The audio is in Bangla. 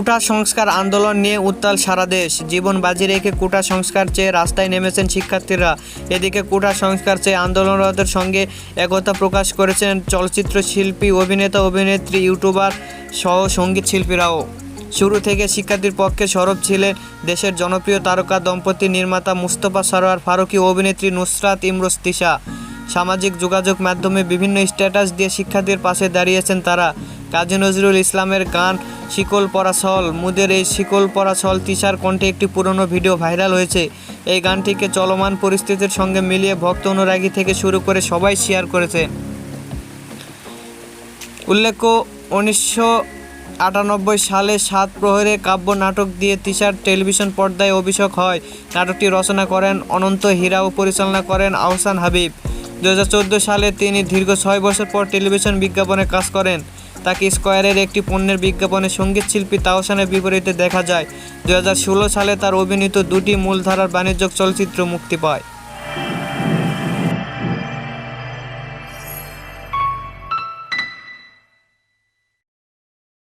কুটা সংস্কার আন্দোলন নিয়ে উত্তাল সারা দেশ। জীবন বাজি রেখে কুটা সংস্কার চেয়ে রাস্তায় নেমেছেন শিক্ষার্থীরা। এদিকে কুটা সংস্কার চেয়ে আন্দোলনরতদের সঙ্গে একতা প্রকাশ করেছেন চলচ্চিত্র শিল্পী অভিনেতা, অভিনেত্রী, ইউটিউবার সহ সংগীত শিল্পীরাও। শুরু থেকে শিক্ষার্থীর পক্ষে সরব ছিলেন দেশের জনপ্রিয় তারকা, দম্পতি নির্মাতা মুস্তফা সরোয়ার, ফারুকী অভিনেত্রী নুসরাত ইমরোজ তিশা। সামাজিক যোগাযোগ মাধ্যমে বিভিন্ন স্ট্যাটাস দিয়ে শিক্ষার্থীর পাশে দাঁড়িয়েছেন তারা। কাজী নজরুল ইসলামের গান শিকল পরা ছল। মুদের এই শিকল পরা ছল তিশার কণ্ঠে একটি পুরনো ভিডিও ভাইরাল হয়েছে। এই গানটিকে চলমান পরিস্থিতির সঙ্গে মিলিয়ে ভক্ত অনুরাগী থেকে শুরু করে সবাই শেয়ার করেছে। উল্লেখ্য, উনিশশো আটানব্বই সালে সাত প্রহরে কাব্য নাটক দিয়ে তিশার টেলিভিশন পর্দায় অভিষেক হয়। নাটকটি রচনা করেন অনন্ত হীরা ও পরিচালনা করেন আহসান হাবিব। দু হাজার চোদ্দ সালে তিনি দীর্ঘ ছয় বছর পর টেলিভিশন বিজ্ঞাপনে কাজ করেন। তাকে স্কয়ারের একটি পণ্যের বিজ্ঞাপনে সংগীত শিল্পী তাওসানের বিপরীতে দেখা যায়। দু হাজার ষোলো সালে তার অভিনীত দুটি মূলধারার বাণিজ্যিক চলচ্চিত্র মুক্তি পায়।